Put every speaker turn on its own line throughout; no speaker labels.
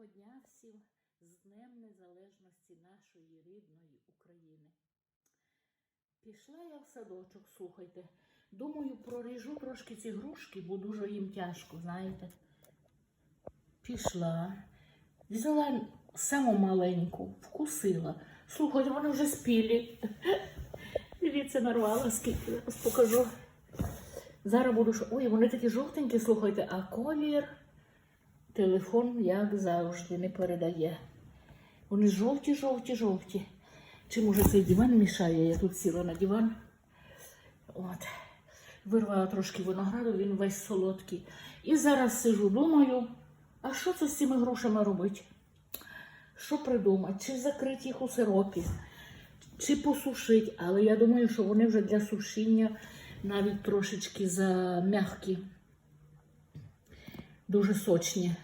Доброго дня всім з Днем Незалежності нашої рідної України. Пішла я в садочок, слухайте. Думаю, проріжу трошки ці грушки, бо дуже їм тяжко, знаєте. Пішла, взяла саму маленьку, вкусила. Слухайте, вони вже спілі. Дивіться, нарвала, скільки зараз покажу. Зараз буду. Ой, вони такі жовтенькі, слухайте, а колір. Телефон, як завжди, не передає. Вони жовті, жовті, жовті. Чи може цей диван мішає? Я тут сіла на диван. От. Вирвала трошки винограду, він весь солодкий. І зараз сижу, думаю, а що це з цими грошами робити? Що придумати? Чи закрити їх у сиропі, чи посушити. Але я думаю, що вони вже для сушіння навіть трошечки зам'які дуже сочні.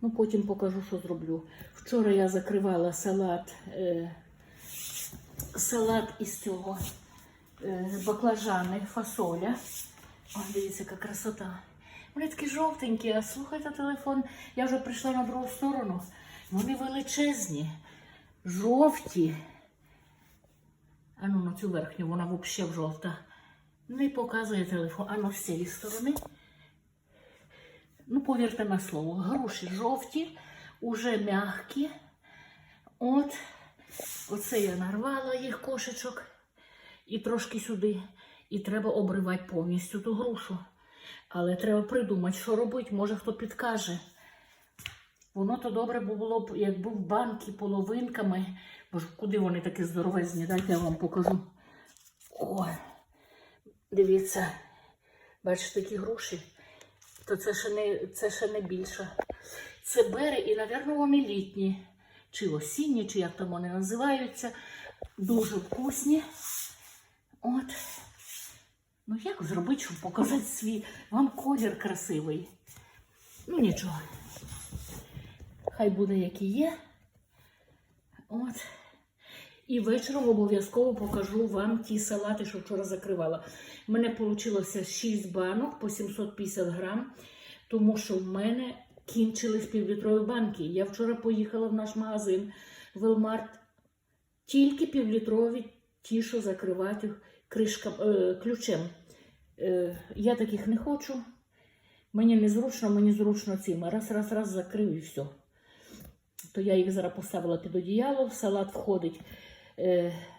Ну, потім покажу, що зроблю. Вчора я закривала салат, е, салат із цього е, баклажани, фасоля. О, дивіться, яка красота. Вони такі жовтенькі, а слухайте телефон. Я вже прийшла на другу сторону. Вони величезні, жовті. А ну на цю верхню, вона взагалі жовта. Не показує телефон. А ну з цієї сторони. Ну, повірте на слово, груші жовті, уже м'які. От, оце я нарвала їх кошечок і трошки сюди. І треба обривати повністю ту грушу. Але треба придумати, що робити, може хто підкаже. Воно то добре було б, якби в банки половинками. Бо куди вони такі здоровезні? Дайте я вам покажу. О, дивіться, бачите такі груші. То це ще не, це ще не більше. Це бери і, напевно, вони літні. Чи осінні, чи як там вони називаються. Дуже вкусні. От. Ну, як зробити, щоб показати свій вам колір красивий? Ну, нічого. Хай буде, який є. От. І вечором обов'язково покажу вам ті салати, що вчора закривала. У мене вийшло 6 банок по 750 грам, тому що в мене кінчились півлітрові банки. Я вчора поїхала в наш магазин Велмарт. Тільки півлітрові ті, що закривати кришка, е, ключем. Е, я таких не хочу. Мені незручно, мені зручно цими. Раз, раз, раз закрив і все. То я їх зараз поставила під одіяло. В салат входить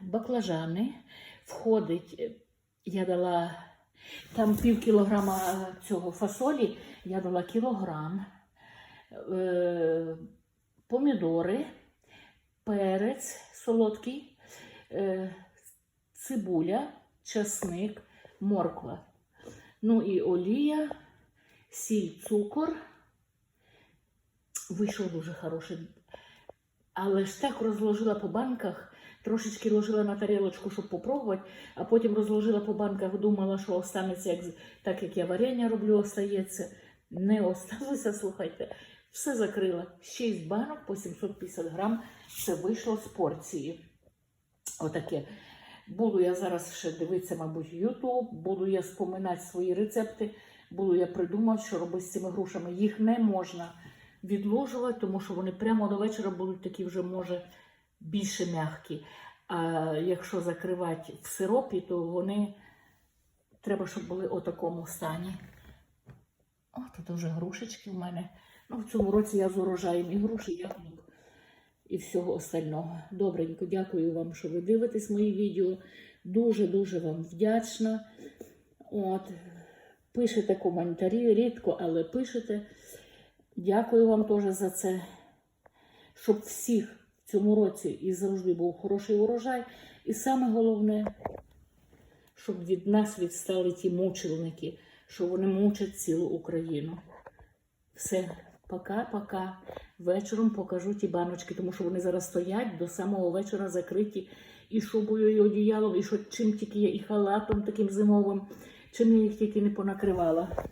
баклажани, входить, е, я дала там пів кілограма цього фасолі, я дала кілограм, е, помідори, перець солодкий, е, цибуля, часник, морква. Ну і олія, сіль, цукор. Вийшов дуже хороший. Але ж так розложила по банках, трошечки ложила на тарілочку, щоб попробувати, а потім розложила по банках, думала, що останеться, як, так як я варення роблю, остається. Не осталося, слухайте. Все закрила. 6 банок по 750 грам. Це вийшло з порції. Отаке. Буду я зараз ще дивитися, мабуть, YouTube, буду я споминати свої рецепти, буду я придумати, що робити з цими грушами. Їх не можна відложувати, тому що вони прямо до вечора будуть такі вже, може, більше м'які. А якщо закривати в сиропі, то вони треба, щоб були у такому стані. О, тут вже грушечки в мене. Ну, в цьому році я з урожаєм і груші, і яблук, і всього остального. Добренько, дякую вам, що ви дивитесь мої відео. Дуже-дуже вам вдячна. От, пишете коментарі, рідко, але пишете. Дякую вам теж за це, щоб всіх цьому році і завжди був хороший урожай. І саме головне, щоб від нас відстали ті мучилники, що вони мучать цілу Україну. Все, пока-пока. Вечором покажу ті баночки, тому що вони зараз стоять до самого вечора закриті і шубою, і одіялом, і що чим тільки є, і халатом таким зимовим, чим я їх тільки не понакривала.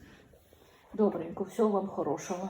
Добренько, всього вам хорошого.